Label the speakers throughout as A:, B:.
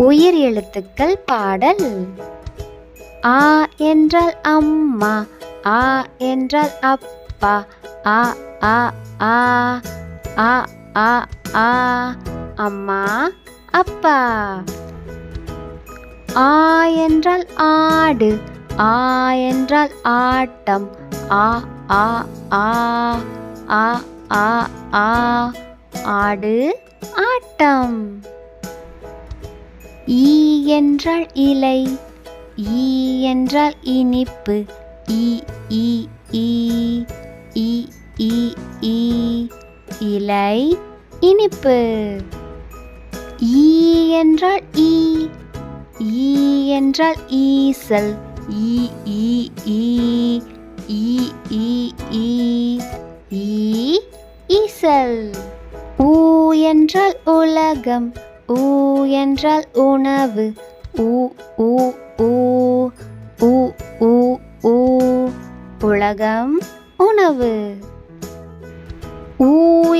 A: உயிர் எழுத்துக்கள் பாடல் ஆ என்றால் அம்மா ஆ என்றால் அப்பா ஆ ஆ ஆ ஆ ஆ ஆ அம்மா அப்பா ஆ என்றால் ஆடு ஆ என்றால் ஆட்டம் ஆ ஆ ஆ ஆ ஆ ஆ ஆடு ஆட்டம் ஈ என்றால் இலை ஈ என்றால் இனிப்பு இ ஈ ஈ ஈ ஈ ஈ இலை இனிப்பு ஈ என்றால் ஈ ஈ என்றால் ஈசல் ஈ ஈ ஈ ஈ ஈ ஈ ஈ ஈசல் ஊ என்றால் உலகம் ஊ என்றால் உணவு. ஊ ஊ ஊ ஊ ஊ ஊ. உலகம் உணவு. ஊ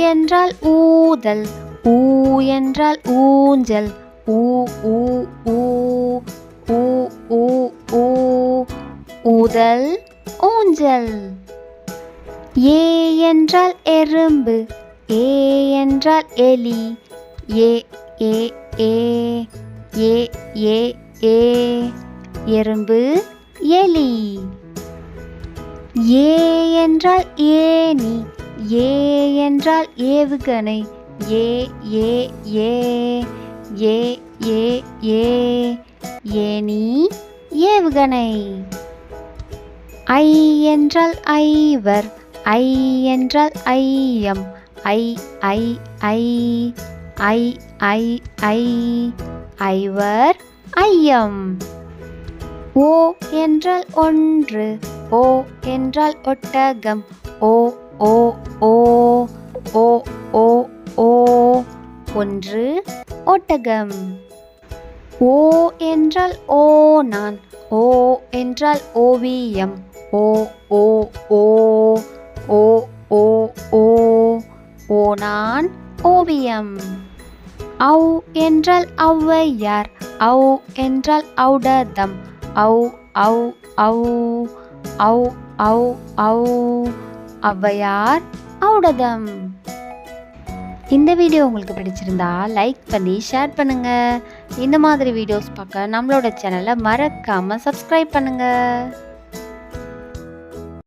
A: என்றால் ஊதல். ஊ என்றால் ஊஞ்சல். ஊ ஊ ஊ ஊ ஊ ஊ. ஊதல் ஊஞ்சல். ஏ என்றால் எறும்பு. ஏ என்றால் எலி. ஏ ஏ ஏ ஏ ஏ ஏ எறும்பு எலி ஏ என்றால் ஏனி ஏ என்றால் ஏவுகணை ஏ ஏ ஏ ஏ ஏ ஏ ஏனி ஏவுகணை ஐ என்றால் ஐவர் ஐ என்றால் ஐயம் ஐ ஐ ஐ ஐ ஐ ஐ ஐவர் ஐயம் ஓ என்றால் ஒன்று ஓ என்றால் ஒட்டகம் ஓ ஓ ஓ ஓ ஓ ஓ ஒன்று ஒட்டகம் ஓ என்றால் ஓ நான் ஓ என்றால் ஓவியம் ஓ ஓ ஓ ஓ ஓ ஓ ஓ நான் ஓவியம் அவ் என்றால் ஔவையார் அவ் என்றால் ஔடதம் அவ் அவ் அவ் அவ் அவ் அவ் ஔவையார் ஔடதம். இந்த வீடியோ உங்களுக்கு பிடிச்சிருந்தா லைக் பண்ணி ஷேர் பண்ணுங்க. இந்த மாதிரி வீடியோஸ் பார்க்க நம்மளோட சேனலை மறக்காம சப்ஸ்கிரைப் பண்ணுங்கள்